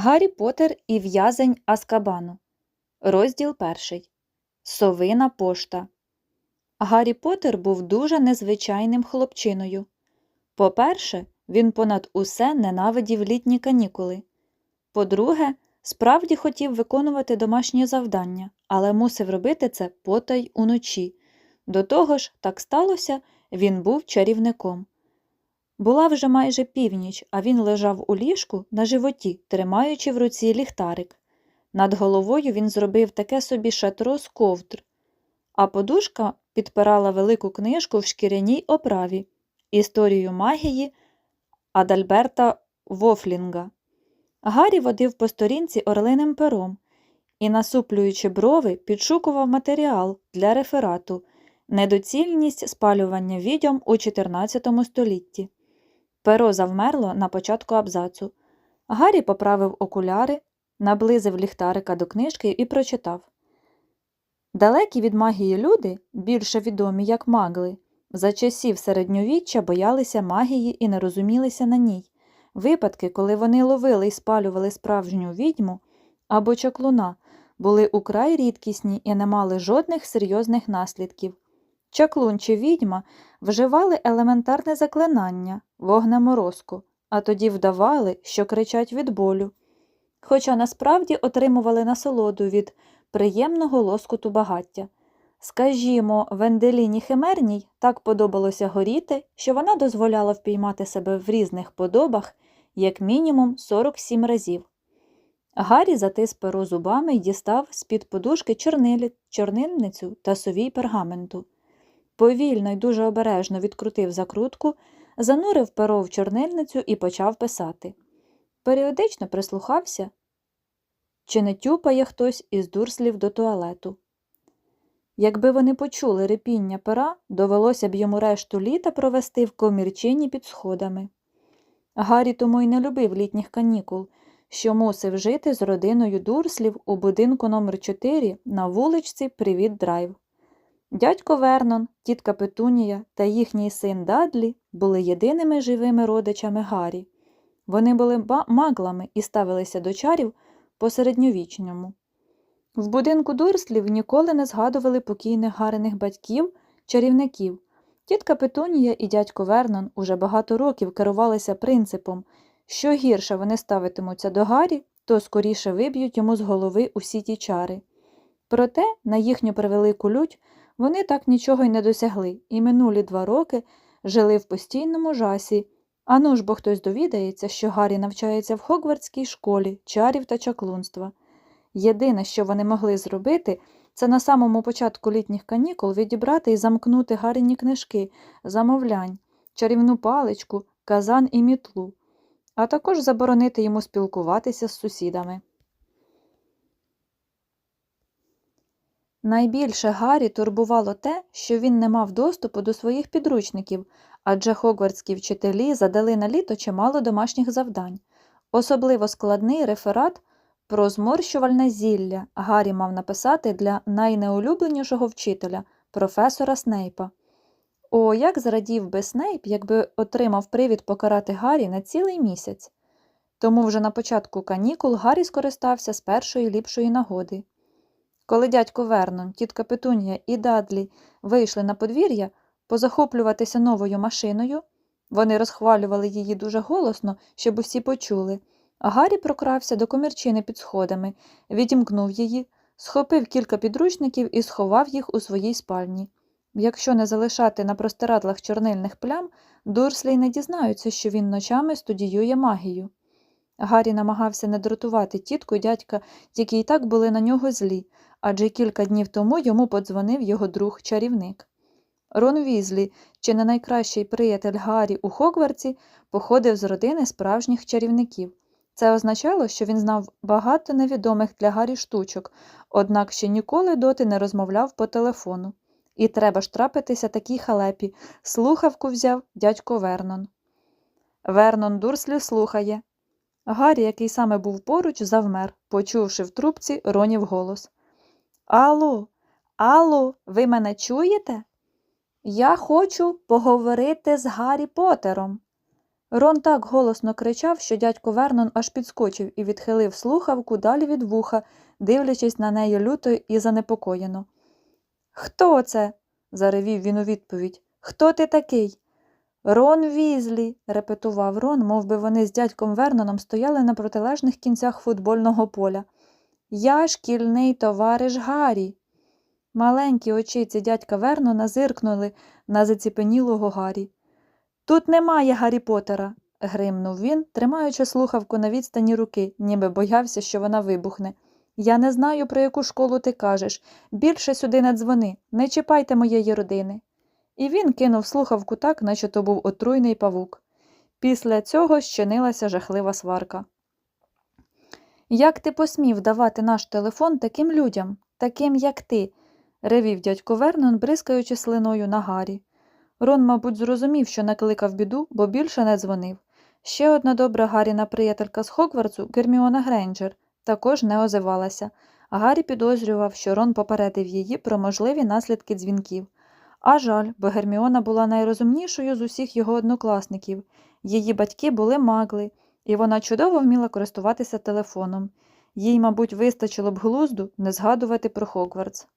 Гаррі Поттер і в'язень Аскабану. Розділ перший. Совина пошта. Гаррі Поттер був дуже незвичайним хлопчиною. По-перше, він понад усе ненавидів літні канікули. По-друге, справді хотів виконувати домашні завдання, але мусив робити це потай уночі. До того ж, так сталося, він був чарівником. Була вже майже північ, а він лежав у ліжку на животі, тримаючи в руці ліхтарик. Над головою він зробив таке собі шатро з ковдр, а подушка підпирала велику книжку в шкіряній оправі Історію магії Адальберта Вофлінга. Гаррі водив по сторінці орлиним пером і, насуплюючи брови, підшукував матеріал для реферату Недоцільність спалювання відьом у 14 столітті. Перо завмерло на початку абзацу. Гаррі поправив окуляри, наблизив ліхтарика до книжки і прочитав Далекі від магії люди, більше відомі як магли, за часів середньовіччя боялися магії і не розумілися на ній. Випадки, коли вони ловили і спалювали справжню відьму або чаклуна, були украй рідкісні і не мали жодних серйозних наслідків. Чаклун чи відьма вживали елементарне заклинання, вогнеморозку, а тоді вдавали, що кричать від болю, хоча насправді отримували насолоду від приємного лоскуту багаття. Скажімо, Венделіні Химерній так подобалося горіти, що вона дозволяла впіймати себе в різних подобах як мінімум 47 разів. Гаррі затис перо зубами й дістав з-під подушки чорнильницю та совій пергаменту. Повільно й дуже обережно відкрутив закрутку, занурив перо в чорнильницю і почав писати. Періодично прислухався, чи не тюпає хтось із дурслів до туалету. Якби вони почули репіння пера, довелося б йому решту літа провести в комірчині під сходами. Гаррі тому й не любив літніх канікул, що мусив жити з родиною дурслів у будинку номер 4 на вуличці Привіт Драйв. Дядько Вернон, тітка Петунія та їхній син Дадлі були єдиними живими родичами Гаррі. Вони були маглами і ставилися до чарів по середньовічному. В будинку дурслів ніколи не згадували покійних гарених батьків, чарівників. Тітка Петунія і дядько Вернон уже багато років керувалися принципом, що гірше вони ставитимуться до Гаррі, то скоріше виб'ють йому з голови усі ті чари. Проте, на їхню превелику лють, вони так нічого й не досягли і минулі два роки жили в постійному жасі. Ану ж бо хтось довідається, що Гаррі навчається в Хогвартській школі чарів та чаклунства. Єдине, що вони могли зробити, це на самому початку літніх канікул відібрати і замкнути Гарріні книжки, замовлянь, чарівну паличку, казан і мітлу, а також заборонити йому спілкуватися з сусідами. Найбільше Гаррі турбувало те, що він не мав доступу до своїх підручників, адже хогвартські вчителі задали на літо чимало домашніх завдань. Особливо складний реферат про зморщувальне зілля Гаррі мав написати для найнеулюбленішого вчителя, професора Снейпа. О, як зрадів би Снейп, якби отримав привід покарати Гаррі на цілий місяць. Тому вже на початку канікул Гаррі скористався з першої ліпшої нагоди. Коли дядько Вернон, тітка Петунія і Дадлі вийшли на подвір'я позахоплюватися новою машиною, вони розхвалювали її дуже голосно, щоб усі почули. Гаррі прокрався до комірчини під сходами, відімкнув її, схопив кілька підручників і сховав їх у своїй спальні. Якщо не залишати на простирадлах чорнильних плям, дурслі не дізнаються, що він ночами студіює магію. Гаррі намагався не дратувати тітку й дядька, які й так були на нього злі, адже кілька днів тому йому подзвонив його друг чарівник. Рон Візлі, чи не найкращий приятель Гаррі у Хогвартсі, походив з родини справжніх чарівників. Це означало, що він знав багато невідомих для Гаррі штучок, однак ще ніколи доти не розмовляв по телефону. І треба ж трапитися такій халепі. Слухавку взяв дядько Вернон. Вернон Дурслі слухає. Гаррі, який саме був поруч, завмер, почувши в трубці ронів голос. Алло, алло, ви мене чуєте? Я хочу поговорити з Гаррі Поттером. Рон так голосно кричав, що дядько Вернон аж підскочив і відхилив слухавку далі від вуха, дивлячись на неї люто і занепокоєно. Хто це? заревів він у відповідь. Хто ти такий? Рон Візлі, репетував Рон, мов би вони з дядьком Верноном стояли на протилежних кінцях футбольного поля. Я шкільний товариш Гаррі. Маленькі очиці дядька Вернона зиркнули на заціпенілого Гаррі. Тут немає Гаррі Поттера», – гримнув він, тримаючи слухавку на відстані руки, ніби боявся, що вона вибухне. Я не знаю, про яку школу ти кажеш. Більше сюди не дзвони, не чіпайте моєї родини. І він кинув слухавку так, наче то був отруйний павук. Після цього щинилася жахлива сварка. Як ти посмів давати наш телефон таким людям, таким, як ти? ревів дядько Вернон, бризкаючи слиною на Гаррі. Рон, мабуть, зрозумів, що накликав біду, бо більше не дзвонив. Ще одна добра Гарріна приятелька з Хогвартсу, Герміона Грейнджер, також не озивалася, Гаррі підозрював, що Рон попередив її про можливі наслідки дзвінків. А жаль, бо Герміона була найрозумнішою з усіх його однокласників. Її батьки були магли, і вона чудово вміла користуватися телефоном. Їй, мабуть, вистачило б глузду не згадувати про Хогвартс.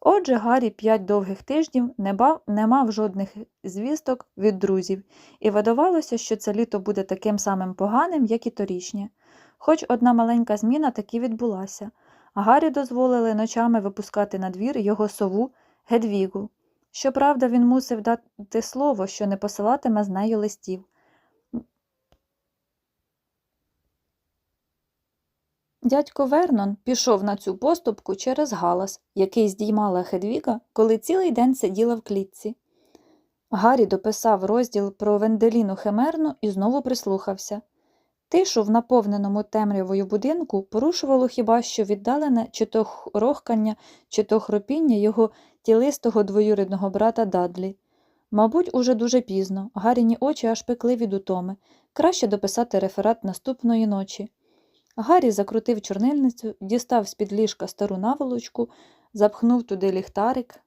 Отже, Гаррі п'ять довгих тижнів не, бав, не мав жодних звісток від друзів, і видавалося, що це літо буде таким самим поганим, як і торішнє. Хоч одна маленька зміна таки відбулася. Гаррі дозволили ночами випускати на двір його сову Гедвігу. Щоправда, він мусив дати слово, що не посилатиме з нею листів. Дядько Вернон пішов на цю поступку через галас, який здіймала Хедвіга, коли цілий день сиділа в клітці. Гаррі дописав розділ про Венделіну Химерну і знову прислухався. Тишу в наповненому темрявою будинку порушувало хіба що віддалене чи то рохкання, чи то хропіння його тілистого двоюрідного брата Дадлі. Мабуть, уже дуже пізно, Гарріні очі аж пекли від утоми. Краще дописати реферат наступної ночі. Гаррі закрутив чорнильницю, дістав з-під ліжка стару наволочку, запхнув туди ліхтарик.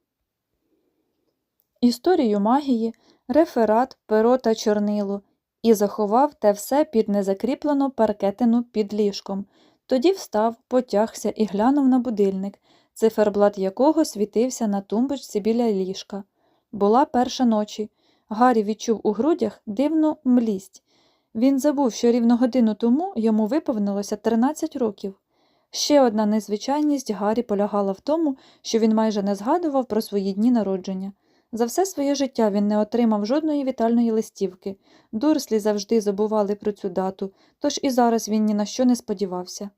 Історію магії, реферат, перо та чорнило і заховав те все під незакріплену паркетину під ліжком. Тоді встав, потягся і глянув на будильник, циферблат якого світився на тумбочці біля ліжка. Була перша ночі. Гаррі відчув у грудях дивну млість. Він забув, що рівно годину тому йому виповнилося 13 років. Ще одна незвичайність Гаррі полягала в тому, що він майже не згадував про свої дні народження. За все своє життя він не отримав жодної вітальної листівки. Дурслі завжди забували про цю дату, тож і зараз він ні на що не сподівався.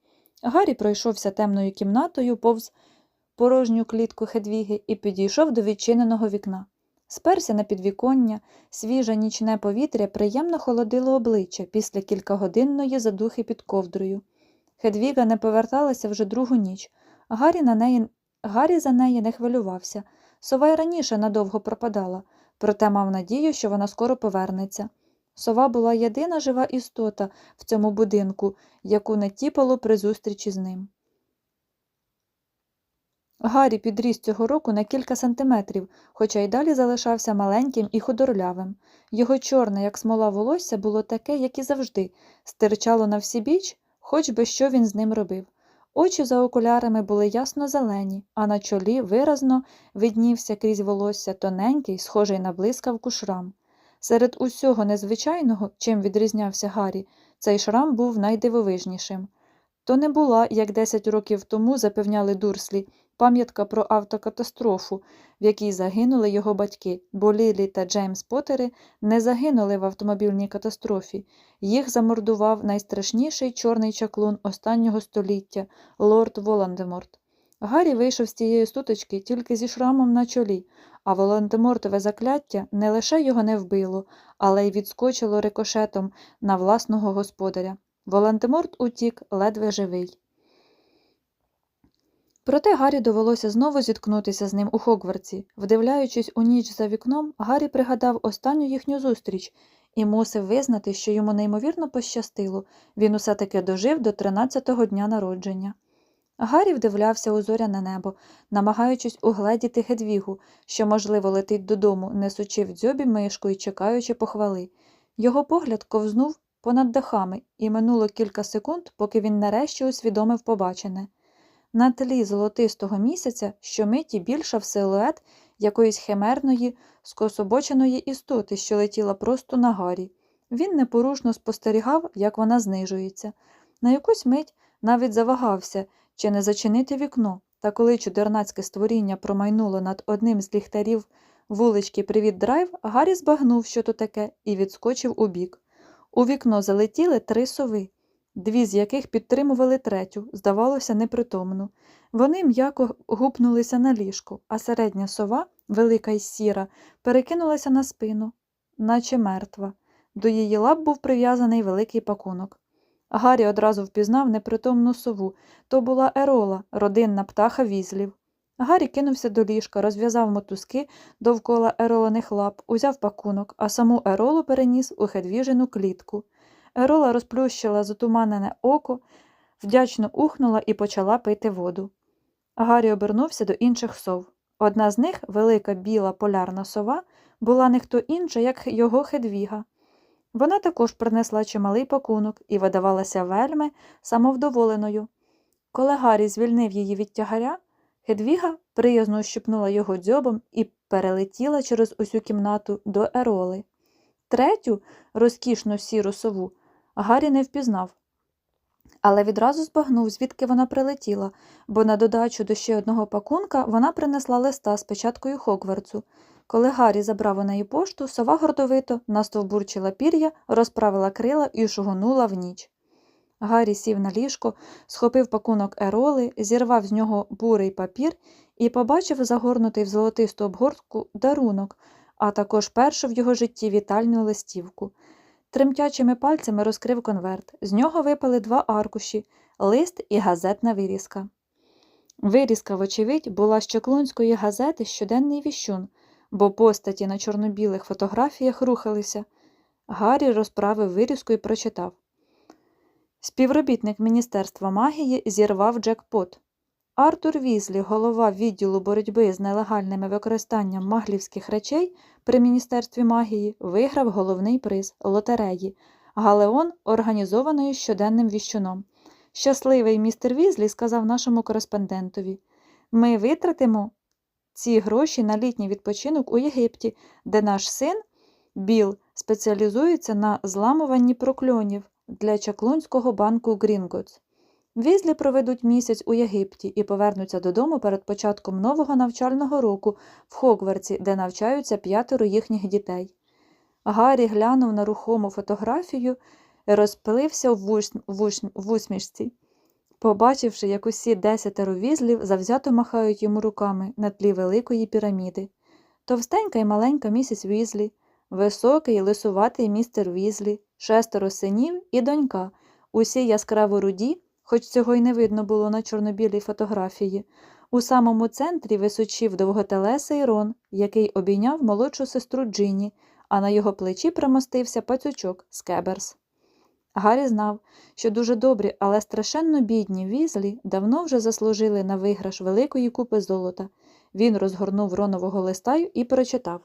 Гаррі пройшовся темною кімнатою повз порожню клітку Хедвіги і підійшов до відчиненого вікна. Сперся на підвіконня, свіже нічне повітря приємно холодило обличчя після кількагодинної задухи під ковдрою. Хедвіга не поверталася вже другу ніч, Гаррі, на неї... Гаррі за неї не хвилювався. Сова й раніше надовго пропадала, проте мав надію, що вона скоро повернеться. Сова була єдина жива істота в цьому будинку, яку не тіпало при зустрічі з ним. Гаррі підріс цього року на кілька сантиметрів, хоча й далі залишався маленьким і худорлявим. Його чорне, як смола волосся, було таке, як і завжди, стирчало на всі біч, хоч би що він з ним робив. Очі за окулярами були ясно зелені, а на чолі виразно виднівся крізь волосся тоненький, схожий на блискавку шрам. Серед усього незвичайного, чим відрізнявся Гаррі, цей шрам був найдивовижнішим. То не була, як десять років тому запевняли дурслі, пам'ятка про автокатастрофу, в якій загинули його батьки, бо Лілі та Джеймс Поттери не загинули в автомобільній катастрофі. Їх замордував найстрашніший чорний чаклун останнього століття лорд Волан-де-Морт. Гаррі вийшов з цієї стуточки тільки зі шрамом на чолі, а Волан-де-Мортове закляття не лише його не вбило, але й відскочило рикошетом на власного господаря. Волан-де-Морт утік ледве живий. Проте Гаррі довелося знову зіткнутися з ним у Хогвартсі. Вдивляючись у ніч за вікном, Гаррі пригадав останню їхню зустріч і мусив визнати, що йому неймовірно пощастило, він усе таки дожив до 13-го дня народження. Гаррі вдивлявся у зоряне небо, намагаючись угледіти Гедвігу, що, можливо, летить додому, несучи в дзьобі мишку і чекаючи похвали. Його погляд ковзнув понад дахами, і минуло кілька секунд, поки він нарешті усвідомив побачене. На тлі золотистого місяця щомиті більшав силует якоїсь химерної, скособоченої істоти, що летіла просто на гарі. Він непорушно спостерігав, як вона знижується. На якусь мить навіть завагався, чи не зачинити вікно, та коли чудернацьке створіння промайнуло над одним з ліхтарів вулички Привіт Драйв, Гаррі збагнув, що то таке, і відскочив у бік. У вікно залетіли три сови, дві з яких підтримували третю, здавалося, непритомну. Вони м'яко гупнулися на ліжко, а середня сова, велика й сіра, перекинулася на спину, наче мертва. До її лап був прив'язаний великий пакунок. Гаррі одразу впізнав непритомну сову. То була Ерола, родинна птаха візлів. Гаррі кинувся до ліжка, розв'язав мотузки довкола ероланих лап, узяв пакунок, а саму Еролу переніс у хедвіжину клітку. Ерола розплющила затуманене око, вдячно ухнула і почала пити воду. Гаррі обернувся до інших сов. Одна з них, велика біла полярна сова, була не хто інша, як його хедвіга. Вона також принесла чималий пакунок і видавалася вельми самовдоволеною. Коли Гаррі звільнив її від тягаря, Хедвіга приязно щепнула його дзьобом і перелетіла через усю кімнату до Ероли. Третю, розкішну сіру сову, Гаррі не впізнав, але відразу збагнув, звідки вона прилетіла, бо на додачу до ще одного пакунка вона принесла листа з печаткою Хогвартсу. Коли Гаррі забрав у неї пошту, сова гордовито настовбурчила пір'я, розправила крила і шугонула в ніч. Гаррі сів на ліжко, схопив пакунок ероли, зірвав з нього бурий папір і побачив загорнутий в золотисту обгортку дарунок, а також першу в його житті вітальну листівку. Тремтячими пальцями розкрив конверт. З нього випали два аркуші лист і газетна вирізка. Вирізка, вочевидь, була з Чоклунської газети Щоденний віщун, бо постаті на чорно-білих фотографіях рухалися. Гаррі розправив вирізку і прочитав. Співробітник Міністерства магії зірвав джекпот. Артур Візлі, голова відділу боротьби з нелегальним використанням маглівських речей при Міністерстві магії, виграв головний приз лотереї Галеон, організованої щоденним віщуном. Щасливий містер Візлі сказав нашому кореспондентові Ми витратимо ці гроші на літній відпочинок у Єгипті, де наш син Біл спеціалізується на зламуванні прокльонів для Чаклунського банку Грінготс. Візлі проведуть місяць у Єгипті і повернуться додому перед початком нового навчального року в Хогвартсі, де навчаються п'ятеро їхніх дітей. Гаррі глянув на рухому фотографію і розпилився в, вуш... вуш... в усмішці, побачивши, як усі десятеро візлів завзято махають йому руками на тлі великої піраміди. Товстенька і маленька місіс Візлі, високий і лисуватий містер Візлі, шестеро синів і донька, усі яскраво руді, хоч цього й не видно було на чорнобілій фотографії. У самому центрі височив довготелесий Рон, який обійняв молодшу сестру Джині, а на його плечі примостився пацючок Скеберс. Гаррі знав, що дуже добрі, але страшенно бідні візлі давно вже заслужили на виграш великої купи золота. Він розгорнув ронового листа і прочитав.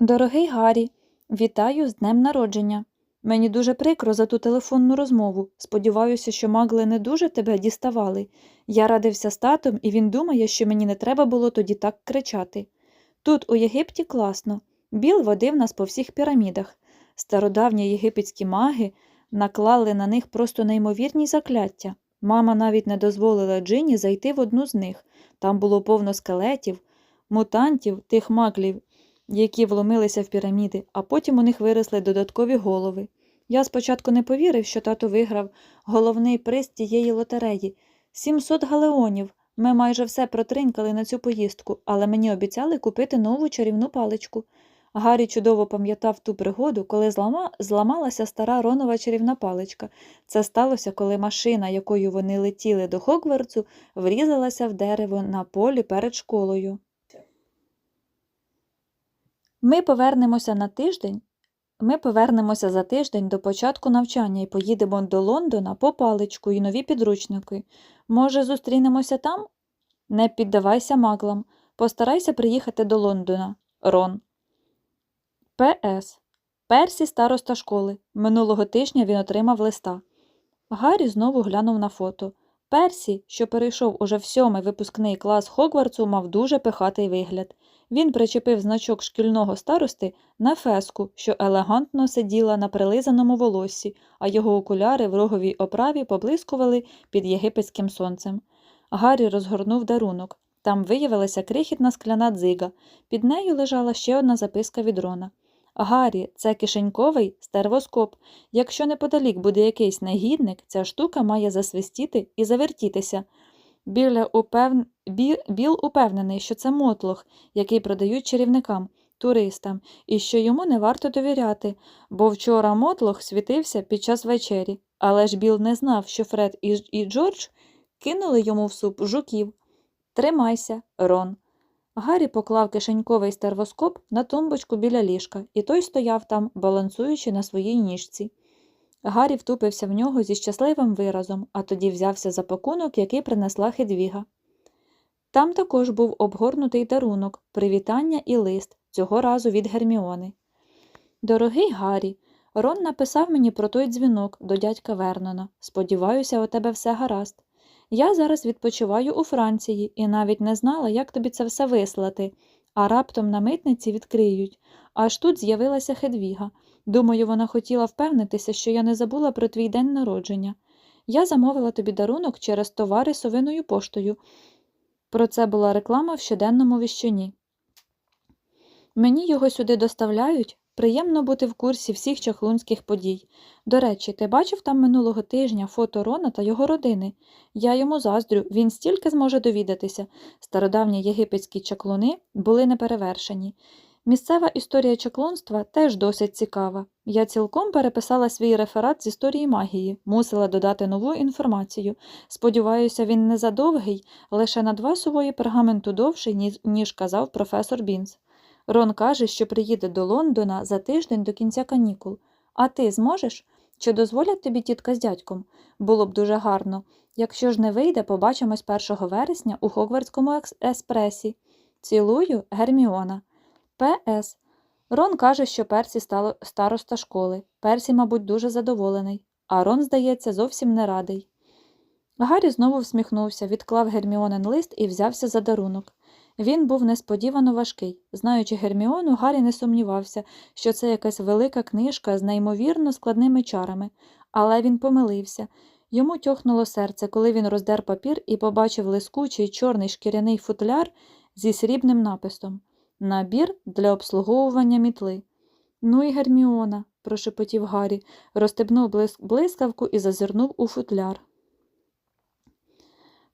Дорогий Гаррі, вітаю з днем народження. Мені дуже прикро за ту телефонну розмову. Сподіваюся, що магли не дуже тебе діставали. Я радився з татом, і він думає, що мені не треба було тоді так кричати. Тут, у Єгипті, класно. Біл водив нас по всіх пірамідах. Стародавні єгипетські маги наклали на них просто неймовірні закляття. Мама навіть не дозволила Джині зайти в одну з них. Там було повно скелетів, мутантів, тих маглів, які вломилися в піраміди, а потім у них виросли додаткові голови. Я спочатку не повірив, що тато виграв головний приз тієї лотереї 700 галеонів. Ми майже все протринькали на цю поїздку, але мені обіцяли купити нову чарівну паличку. Гаррі чудово пам'ятав ту пригоду, коли злама... зламалася стара ронова чарівна паличка. Це сталося, коли машина, якою вони летіли до Хогвартсу, врізалася в дерево на полі перед школою. Ми повернемося на тиждень. Ми повернемося за тиждень до початку навчання і поїдемо до Лондона по паличку і нові підручники. Може, зустрінемося там? Не піддавайся маглам. Постарайся приїхати до Лондона, Рон. П.С. Персі староста школи. Минулого тижня він отримав листа. Гаррі знову глянув на фото. Персі, що перейшов уже в сьомий випускний клас Хогвартсу, мав дуже пихатий вигляд. Він причепив значок шкільного старости на феску, що елегантно сиділа на прилизаному волоссі, а його окуляри в роговій оправі поблискували під єгипетським сонцем. Гаррі розгорнув дарунок. Там виявилася крихітна скляна дзига. Під нею лежала ще одна записка від Рона. Гаррі, це кишеньковий стервоскоп. Якщо неподалік буде якийсь негідник, ця штука має засвистіти і завертітися. Біля упев... Бі... Біл упевнений, що це мотлох, який продають чарівникам, туристам, і що йому не варто довіряти, бо вчора мотлох світився під час вечері, але ж Біл не знав, що Фред і Джордж кинули йому в суп жуків. Тримайся, Рон. Гаррі поклав кишеньковий стервоскоп на тумбочку біля ліжка, і той стояв там, балансуючи на своїй ніжці. Гаррі втупився в нього зі щасливим виразом, а тоді взявся за пакунок, який принесла Хедвіга. Там також був обгорнутий дарунок, привітання і лист, цього разу від Герміони. Дорогий Гаррі, Рон написав мені про той дзвінок до дядька Вернона. Сподіваюся, у тебе все гаразд. Я зараз відпочиваю у Франції і навіть не знала, як тобі це все вислати, а раптом на митниці відкриють. Аж тут з'явилася Хедвіга. Думаю, вона хотіла впевнитися, що я не забула про твій день народження. Я замовила тобі дарунок через товари совиною поштою. Про це була реклама в щоденному віщуні. Мені його сюди доставляють. Приємно бути в курсі всіх чахлунських подій. До речі, ти бачив там минулого тижня фото Рона та його родини? Я йому заздрю, він стільки зможе довідатися. Стародавні єгипетські чаклуни були неперевершені. Місцева історія чаклунства теж досить цікава. Я цілком переписала свій реферат з історії магії, мусила додати нову інформацію. Сподіваюся, він не задовгий, лише на два сувої пергаменту довший, ніж, казав професор Бінс. Рон каже, що приїде до Лондона за тиждень до кінця канікул. А ти зможеш? Чи дозволять тобі тітка з дядьком? Було б дуже гарно. Якщо ж не вийде, побачимось 1 вересня у Хогвартському еспресі. Цілую, Герміона. П.С. Рон каже, що Персі стало староста школи. Персі, мабуть, дуже задоволений, а Рон, здається, зовсім не радий. Гаррі знову всміхнувся, відклав Герміонин лист і взявся за дарунок. Він був несподівано важкий. Знаючи Герміону, Гаррі не сумнівався, що це якась велика книжка з неймовірно складними чарами, але він помилився. Йому тьохнуло серце, коли він роздер папір і побачив лискучий чорний шкіряний футляр зі срібним написом Набір для обслуговування мітли. Ну і Герміона, прошепотів Гаррі, розстебнув блискавку і зазирнув у футляр.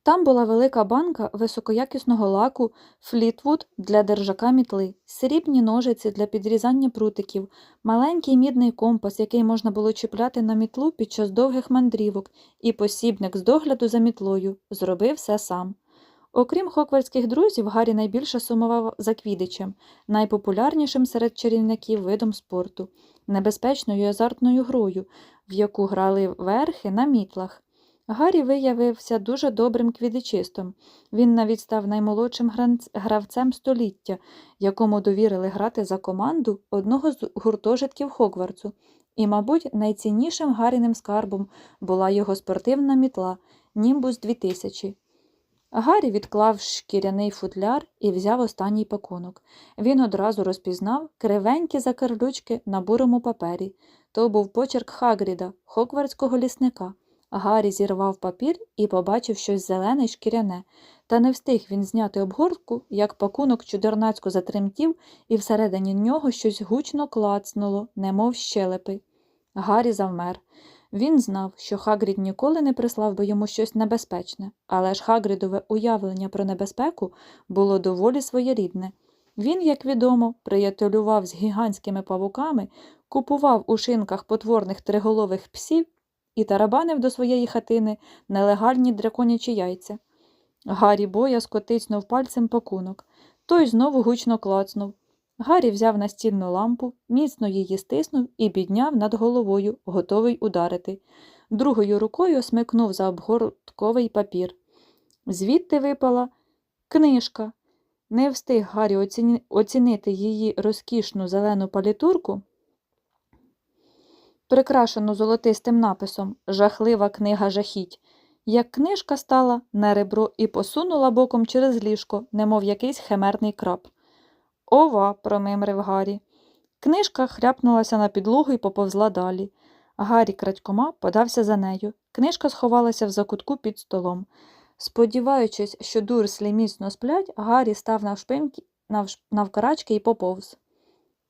Там була велика банка високоякісного лаку Флітвуд для держака мітли, срібні ножиці для підрізання прутиків, маленький мідний компас, який можна було чіпляти на мітлу під час довгих мандрівок, і посібник з догляду за мітлою. Зробив все сам. Окрім хоквартських друзів, Гаррі найбільше сумував за квідичем, найпопулярнішим серед чарівників видом спорту, небезпечною і азартною грою, в яку грали верхи на мітлах. Гаррі виявився дуже добрим квідичистом. Він навіть став наймолодшим гравцем століття, якому довірили грати за команду одного з гуртожитків Хогвартсу. І, мабуть, найціннішим Гарріним скарбом була його спортивна мітла Німбус 2000. Гаррі відклав шкіряний футляр і взяв останній пакунок. Він одразу розпізнав кривенькі закарлючки на бурому папері. То був почерк Хагріда, хоквартського лісника. Гаррі зірвав папір і побачив щось зелене й шкіряне. Та не встиг він зняти обгортку, як пакунок чудернацько затремтів, і всередині нього щось гучно клацнуло, немов щелепи. Гаррі завмер. Він знав, що Хагрід ніколи не прислав би йому щось небезпечне, але ж Хагрідове уявлення про небезпеку було доволі своєрідне. Він, як відомо, приятелював з гігантськими павуками, купував у шинках потворних триголових псів і тарабанив до своєї хатини нелегальні драконячі яйця. Гаррі боязко тицьнув пальцем пакунок. Той знову гучно клацнув. Гаррі взяв настільну лампу, міцно її стиснув і підняв над головою, готовий ударити. Другою рукою смикнув за обгортковий папір. Звідти випала книжка. Не встиг Гаррі оціні- оцінити її розкішну зелену палітурку, прикрашену золотистим написом Жахлива книга жахіть, як книжка стала на ребро і посунула боком через ліжко, немов якийсь химерний краб. Ова, промимрив Гаррі. Книжка хряпнулася на підлогу і поповзла далі. Гаррі крадькома подався за нею. Книжка сховалася в закутку під столом. Сподіваючись, що дурслі міцно сплять, Гаррі став навшпиньки, навш... навкарачки і поповз.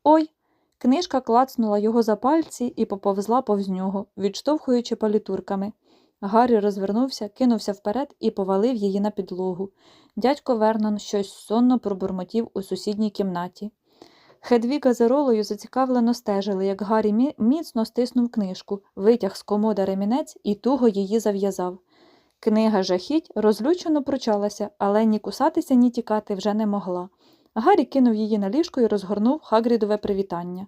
Ой! Книжка клацнула його за пальці і поповзла повз нього, відштовхуючи палітурками. Гаррі розвернувся, кинувся вперед і повалив її на підлогу. Дядько Вернон щось сонно пробурмотів у сусідній кімнаті. Хедвіга з Еролою зацікавлено стежили, як Гаррі міцно стиснув книжку, витяг з комода ремінець і туго її зав'язав. Книга жахіть розлючено пручалася, але ні кусатися, ні тікати вже не могла. Гаррі кинув її на ліжко і розгорнув Хагрідове привітання.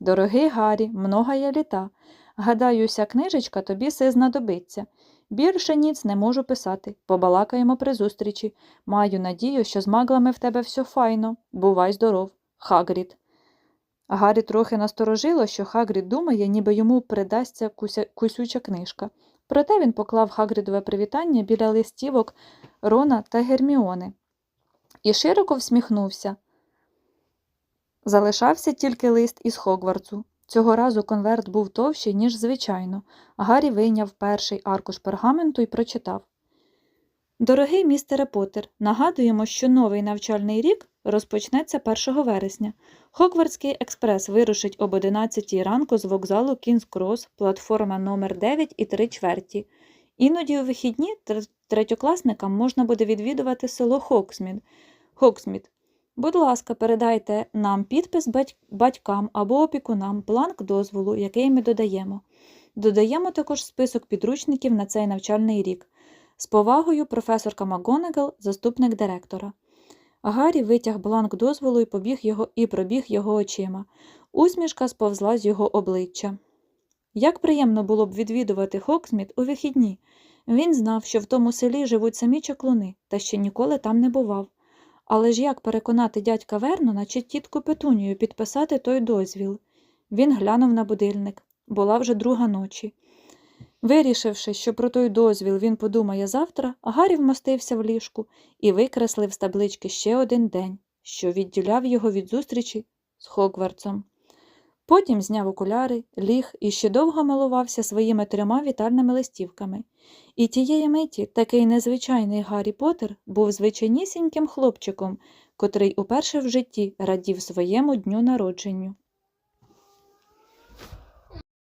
Дорогий Гаррі, много я літа. Гадаю, ся книжечка тобі си знадобиться. Більше ніц не можу писати. Побалакаємо при зустрічі. Маю надію, що з маглами в тебе все файно. Бувай здоров. Хагрід. Гаррі трохи насторожило, що Хагрід думає, ніби йому придасться куся... кусюча книжка. Проте він поклав Хагрідове привітання біля листівок Рона та Герміони і широко всміхнувся. Залишався тільки лист із Хогвартсу. Цього разу конверт був товщий, ніж звичайно. Гаррі вийняв перший аркуш пергаменту і прочитав. Дорогий містере Поттер, нагадуємо, що новий навчальний рік розпочнеться 1 вересня. Хогвартський експрес вирушить об 11 ранку з вокзалу Кінс Крос, платформа номер 9 і 3 чверті. Іноді у вихідні третьокласникам можна буде відвідувати село Хоксмід. Хоксмід. Будь ласка, передайте нам підпис батькам або опікунам, бланк дозволу, який ми додаємо. Додаємо також список підручників на цей навчальний рік. З повагою професорка МакГонагал, заступник директора. Гаррі витяг бланк дозволу і побіг його і пробіг його очима. Усмішка сповзла з його обличчя. Як приємно було б відвідувати Хоксміт у вихідні. Він знав, що в тому селі живуть самі чаклуни, та ще ніколи там не бував. Але ж як переконати дядька Вернона чи тітку Петунію підписати той дозвіл? Він глянув на будильник. Була вже друга ночі. Вирішивши, що про той дозвіл він подумає завтра, Гаррі вмостився в ліжку і викреслив з таблички ще один день, що відділяв його від зустрічі з Хогвартсом. Потім зняв окуляри, ліг і ще довго милувався своїми трьома вітальними листівками. І тієї миті такий незвичайний Гаррі Поттер був звичайнісіньким хлопчиком, котрий уперше в житті радів своєму дню народженню.